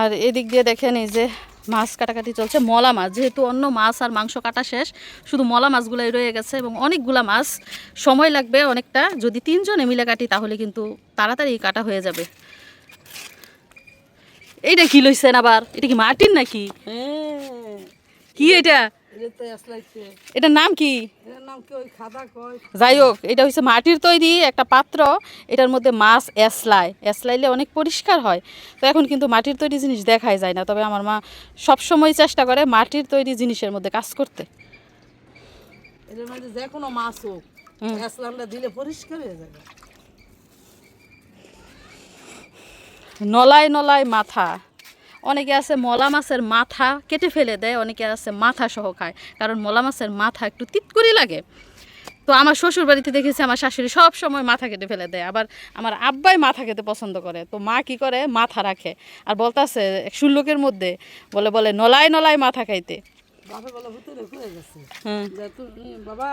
আর এদিক দিয়ে দেখেন এই যে মাছ কাটাকাটি চলছে মলা মাছ। যেহেতু অন্য মাছ আর মাংস কাটা শেষ শুধু মলা মাছগুলাই রয়ে গেছে এবং অনেকগুলা মাছ। সময় লাগবে অনেকটা যদি তিনজনে মিলে কাটি তাহলে কিন্তু তাড়াতাড়ি কাটা হয়ে যাবে। এইটা কি লইছেন আবার? এটা কি মাটির নাকি? হ্যাঁ। কি এটা? এটা এটার নাম কি? যাই হোক এটা হচ্ছে মাটির তৈরি একটা পাত্র। এটার মধ্যে মাছ এসলায় এসলাইলে অনেক পরিষ্কার হয়। তো এখন কিন্তু মাটির তৈরি জিনিস দেখাই যায় না। তবে আমার মা সবসময় চেষ্টা করে মাটির তৈরি জিনিসের মধ্যে কাজ করতে। এর মধ্যে যে কোনো মাছ হোক হুম। দিলে পরিষ্কার হয়ে যাবে। নলায় নলায় মাথা। অনেকে আছে মলা মাছের মাথা কেটে ফেলে দেয় অনেকে আছে মাথা সহ খায়। কারণ মলা মাছের মাথা একটু তিতকুরি লাগে। তো আমার শ্বশুর বাড়িতে দেখেছি আমার শাশুড়ি সব সময় মাথা কেটে ফেলে দেয়। আবার আমার আব্বাই মাথা খেতে পছন্দ করে। তো মা কি করে? মাথা রাখে। আর বলতাছে ষোলোকের মধ্যে বলে বলে নলায় নলায় মাথা খাইতে। বাপে বলে ভিতরে হয়ে। গেছে বাবা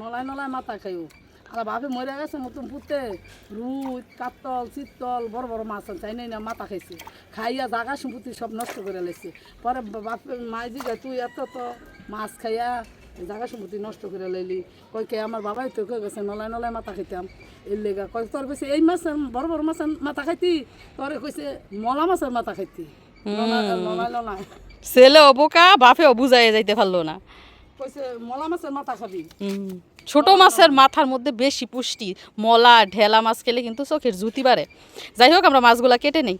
নলায় নলায় মাথা খাইও। আর বাপে মরে গেছে মতন পুঁতে। রুই কাতল চিত্তল বড় বড় মাছ চাই নাই না মাথা খাইছে। খাইয়া জাগা সম্পত্তি সব নষ্ট করে লাইছে পরে বাপে মাই দিগা তুই এত তো মাছ খাইয়া জাগা সম্পত্তি নষ্ট করে লাইলি। কই কে আমার বাবাই তো কই গেছে নলায় নলায় মাথা খাইতাম। এর লেগা কই তোর কইছে এই মাছ বড় বড় মাছের মাথা খাইতি? তোরে কইছে মলা মাছের মাথা খাইতি। নলায় নলায় ছেলে অবোকা বাপেও বুঝাই যাইতে পারল না। মাছের ছোট মাছের মাথার মধ্যে বেশি পুষ্টি, মলা, ঢেলা মাছ খেলে কিন্তু চোখের জুতি বাড়ে। যাই হোক, আমরা মাছগুলা কেটে নেই।